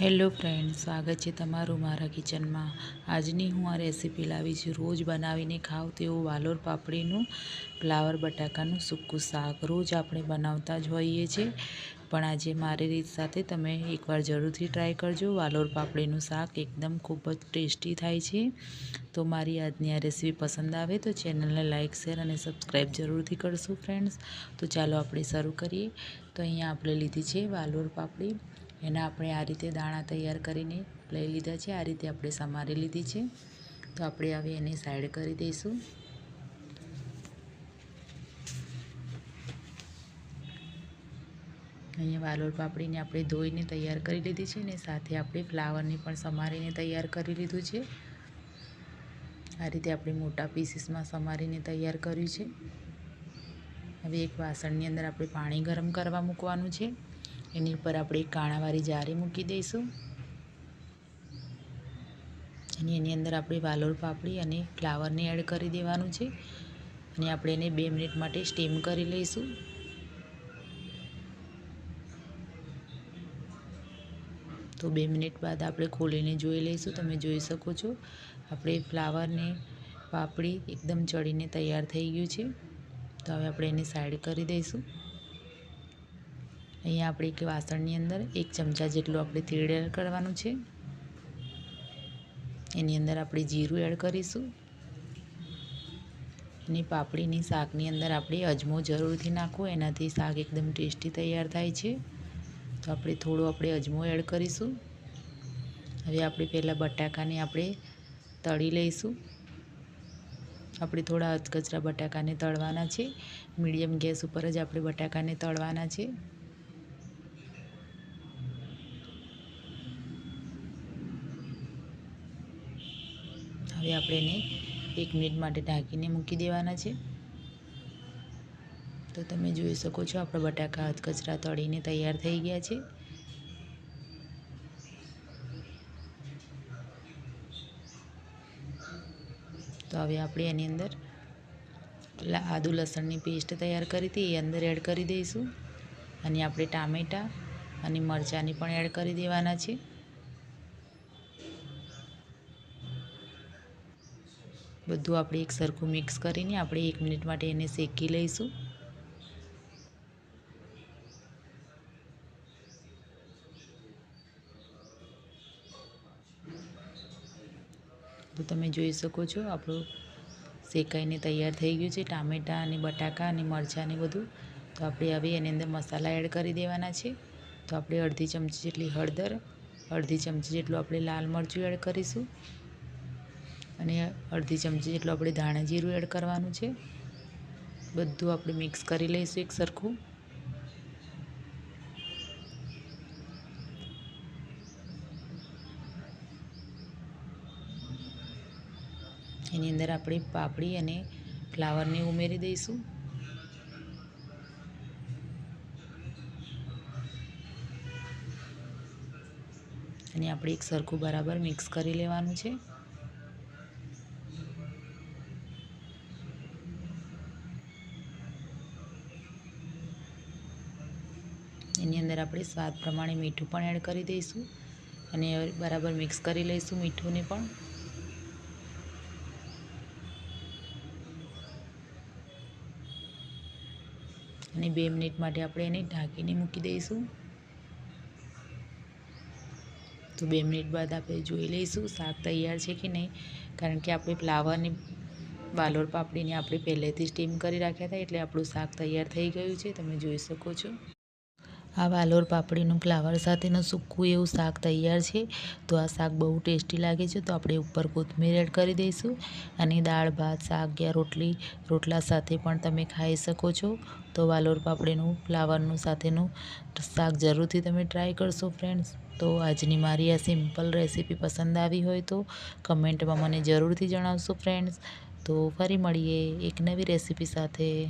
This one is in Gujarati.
હેલો ફ્રેન્ડ સ્વાગત છે તમારું મારા કિચનમાં. આજની હું આ રેસીપી લાવી છું રોજ બનાવીને ખાવ તેવું વાલોર પાપડીનું, ફ્લાવર બટાકાનું સૂકું શાક. રોજ આપણે બનાવતા જ હોઈએ છીએ. પણ આજે મારી રીત સાથે તમે એકવાર જરૂરથી ટ્રાય કરજો. વાલોર પાપડીનું શાક એકદમ ખૂબ જ ટેસ્ટી થાય છે. તો મારી આજની આ રેસીપી પસંદ આવે તો ચેનલને લાઇક શેર અને સબસ્ક્રાઈબ જરૂરથી કરશું ફ્રેન્ડ્સ. તો ચાલો આપણે શરૂ કરીએ. તો અહીંયા આપણે લીધી છે વાલોર પાપડી. એના આપણે આ રીતે દાણા તૈયાર કરીને લઈ લીધા છે, આ રીતે આપણે સમારી લીધી છે. તો આપણે હવે એને સાઈડ કરી દઈશું. અહીંયા વાલોર પાપડીને આપણે ધોઈને તૈયાર કરી લીધી છે ને સાથે આપણે ફ્લાવરને પણ સમારીને તૈયાર કરી લીધું છે. આ રીતે આપણે મોટા પીસીસમાં સમારીને તૈયાર કર્યું છે. હવે એક વાસણની અંદર આપણે પાણી ગરમ કરવા મૂકવાનું છે. એની ઉપર આપણે કાણાવાળી જારી મૂકી દઈશું. અને એની અંદર આપણે વાલોર પાપડી અને ફ્લાવરને એડ કરી દેવાનું છે. અને આપણે એને બે મિનિટ માટે સ્ટીમ કરી લઈશું. તો બે મિનિટ બાદ આપણે ખોલીને જોઈ લઈશું. તમે જોઈ શકો છો, આપણે ફ્લાવરને પાપડી એકદમ ચડીને તૈયાર થઈ ગયું છે. તો હવે આપણે એને સાઈડ કરી દઈશું. અહીંયા આપણે એક વાસણની અંદર એક ચમચા જેટલું આપણે તેલ એડ કરવાનું છે. એની અંદર આપણે જીરું એડ કરીશું. અને પાપડીની શાકની અંદર આપણે અજમો જરૂરથી નાખવો, એનાથી શાક એકદમ ટેસ્ટી તૈયાર થાય છે. તો આપણે થોડો આપણે અજમો એડ કરીશું. હવે આપણે પહેલાં બટાકાને આપણે તળી લઈશું. આપણે થોડા અધકચરા બટાકાને તળવાના છે. મીડિયમ ગેસ ઉપર જ આપણે બટાકાને તળવાના છે. હવે આપણે એને એક મિનિટ માટે ઢાંકીને મૂકી દેવાના છે. તો તમે જોઈ શકો છો, આપણા બટાકા કચરા તળીને તૈયાર થઈ ગયા છે. તો હવે આપણે એની અંદર આદુ લસણની પેસ્ટ તૈયાર કરી હતી, એ અંદર એડ કરી દઈશું. અને આપણે ટામેટાં અને મરચાંની પણ એડ કરી દેવાના છે. બધું આપણે એક સરખું મિક્સ કરીને આપણે એક મિનિટ માટે એને શેકી લઈશું. તો તમે જોઈ શકો છો, આપણું શેકાઈને તૈયાર થઈ ગયું છે. ટામેટાં અને બટાકા અને મરચાં ને બધું. તો આપણે હવે એની અંદર મસાલા એડ કરી દેવાના છે. તો આપણે અડધી ચમચી જેટલી હળદર, અડધી ચમચી જેટલું આપણે લાલ મરચું એડ કરીશું. અને અડધી ચમચી જેટલું આપણે ધાણા જીરું એડ કરવાનું છે. બધું આપણે મિક્સ કરી લઈશું એક સરખું. એની અંદર આપણે પાપડી અને ફ્લાવરને ઉમેરી દઈશું. અને આપણે એક સરખું બરાબર મિક્સ કરી લેવાનું છે. એની અંદર આપણે સ્વાદ પ્રમાણે મીઠું પણ એડ કરી દઈશું અને બરાબર મિક્સ કરી લઈશું મીઠુંને પણ. અને બે મિનિટ માટે આપણે એને ઢાંકીને મૂકી દઈશું. તો બે મિનિટ બાદ આપણે જોઈ લઈશું શાક તૈયાર છે કે નહીં. કારણ કે આપણે ફ્લાવરની વાલોર પાપડીને આપણે પહેલેથી સ્ટીમ કરી રાખ્યા હતા એટલે આપણું શાક તૈયાર થઈ ગયું છે. તમે જોઈ શકો છો. આ વાલોર પાપડીનું ફ્લાવર સાથેનું સૂકું એવું શાક તૈયાર છે. તો આ શાક બહુ ટેસ્ટી લાગે છે, તો આપણે ઉપર કોથમીર એડ કરી દઈશું. અને દાળ, ભાત, શાક, યા રોટલી, રોટલા સાથે પણ તમે ખાઈ શકો છો. તો વાલોર પાપડીનું ફ્લાવરનું સાથેનું શાક જરૂરથી તમે ટ્રાય કરશો ફ્રેન્ડ્સ. તો આજની મારી આ સિમ્પલ રેસીપી પસંદ આવી હોય તો કમેન્ટમાં મને જરૂરથી જણાવશો ફ્રેન્ડ્સ. તો ફરી મળીએ એક નવી રેસીપી સાથે.